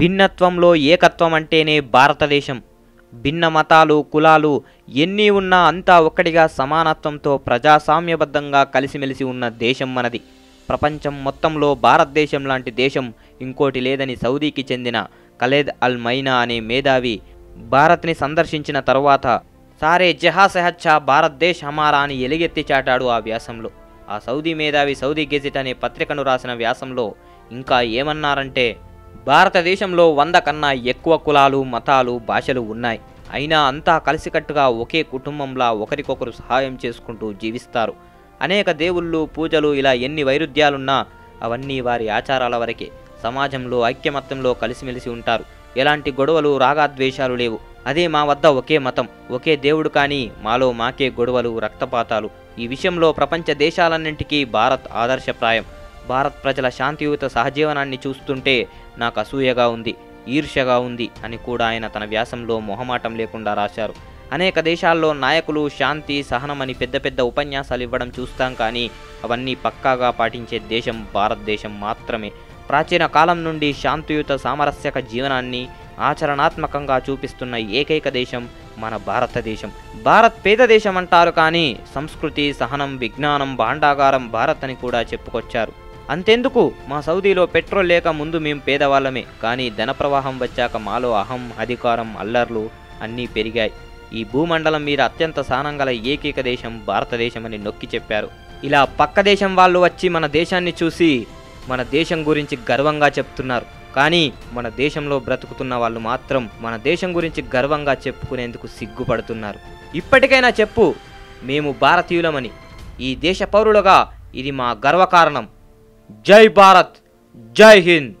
భిన్నత్వంలో ఏకత్వం అంటేనే భారతదేశం. భిన్న మతాలు కులాలు ఎన్ని ఉన్నా అంతా ఒక్కటిగా సమానత్వంతో ప్రజాస్వామ్యబద్ధంగా కలిసిమెలిసి ఉన్న దేశం మనది. ప్రపంచం మొత్తంలో భారతదేశం లాంటి దేశం ఇంకోటి లేదని సౌదీకి చెందిన ఖలేద్ అల్ మైనా అనే మేధావి భారత్ని సందర్శించిన తరువాత సారే జహా సెహచ్చా భారతదేశ్ హమారా అని ఎలుగెత్తి చాటాడు ఆ వ్యాసంలో. ఆ సౌదీ మేధావి సౌదీ గెజిట్ అనే పత్రికను రాసిన వ్యాసంలో ఇంకా ఏమన్నారంటే భారతదేశంలో వంద కన్నా ఎక్కువ కులాలు మతాలు భాషలు ఉన్నాయి. అయినా అంతా కలిసికట్టుగా ఒకే కుటుంబంలా ఒకరికొకరు సహాయం చేసుకుంటూ జీవిస్తారు. అనేక దేవుళ్ళు పూజలు ఇలా ఎన్ని వైరుధ్యాలున్నా అవన్నీ వారి ఆచారాల వరకే. సమాజంలో ఐక్యమత్యంలో కలిసిమెలిసి ఉంటారు. ఎలాంటి గొడవలు రాగాద్వేషాలు లేవు. అదే మా వద్ద ఒకే మతం ఒకే దేవుడు కానీ మాలో మాకే గొడవలు రక్తపాతాలు. ఈ విషయంలో ప్రపంచ దేశాలన్నింటికీ భారత్ ఆదర్శప్రాయం. భారత్ ప్రజల శాంతియుత సహజీవనాన్ని చూస్తుంటే నాకు అసూయగా ఉంది ఈర్ష్యగా ఉంది అని కూడా ఆయన తన వ్యాసంలో మొహమాటం లేకుండా రాశారు. అనేక దేశాల్లో నాయకులు శాంతి సహనం అని పెద్ద పెద్ద ఉపన్యాసాలు ఇవ్వడం చూస్తాం కానీ అవన్నీ పక్కాగా పాటించే దేశం భారతదేశం మాత్రమే. ప్రాచీన కాలం నుండి శాంతియుత సామరస్యక జీవనాన్ని ఆచరణాత్మకంగా చూపిస్తున్న ఏకైక దేశం మన భారతదేశం. భారత్ పేద దేశం అంటారు కానీ సంస్కృతి సహనం విజ్ఞానం భాండాగారం భారత్ అని కూడా చెప్పుకొచ్చారు. అంతెందుకు? మా సౌదీలో పెట్రోల్ లేక ముందు మేము పేదవాళ్ళమే. కానీ ధన ప్రవాహం వచ్చాక మాలో అహం అధికారం అల్లర్లు అన్నీ పెరిగాయి. ఈ భూమండలం మీద అత్యంత సానంగల ఏకైక దేశం భారతదేశం అని నొక్కి చెప్పారు. ఇలా పక్క దేశం వాళ్ళు వచ్చి మన దేశాన్ని చూసి మన దేశం గురించి గర్వంగా చెప్తున్నారు. కానీ మన దేశంలో బ్రతుకుతున్న వాళ్ళు మాత్రం మన దేశం గురించి గర్వంగా చెప్పుకునేందుకు సిగ్గుపడుతున్నారు. ఇప్పటికైనా చెప్పు మేము భారతీయులమని. ఈ దేశ పౌరులుగా ఇది మా గర్వకారణం. जय भारत जय हिंद।